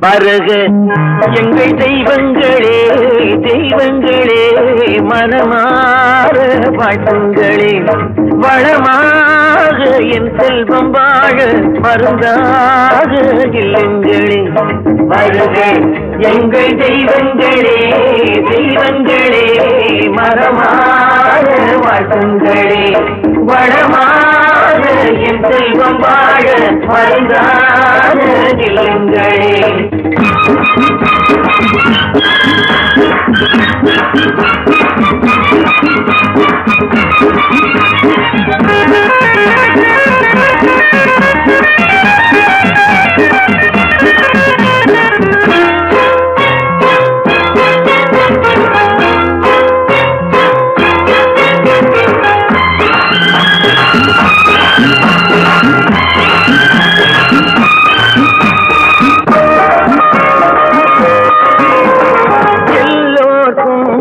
வருக எங்கள் தெய்வங்களே தெய்வங்களே மனமாற பாட்டுங்களே வளமாக என் செல்வம் வாழ மருந்தாக இல்லங்களே. வருக எங்கள் தெய்வங்களே தெய்வங்களே மரமாக வாழ்த்துங்களே. வளமாக என் செல்வம் வாழ மருந்தாக இல்லங்களே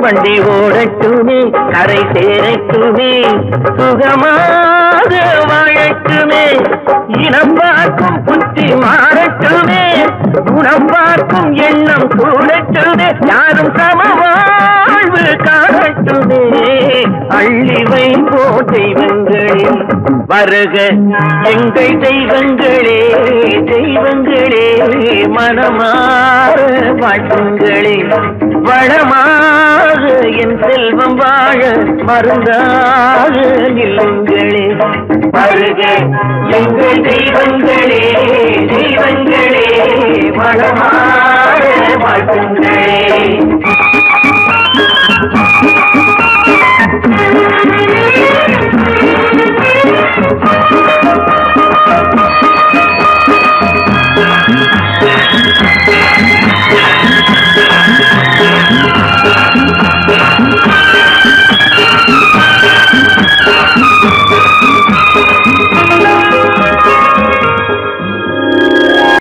வண்டி ஓடட்டுமே கரை சேரட்டுமே சுகமாக வாழட்டுமே இனம் பார்க்கும் புத்தி மாறட்டுமே குணம் பார்க்கும் எண்ணம் கூடட்டுமே யாரும் சம வாழ்வு காணட்டுமே. அள்ளிவை போ தெய்வங்களே வருக எங்கள் தெய்வங்களே தெய்வங்களே மனமாற வாழ்த்துங்களே. வளமா என் செல்வம் வாழ மருந்தாக நில்லுங்களே வருக எங்கள் தெய்வங்களே தெய்வங்களே மனமாக வாழ்த்துங்களே.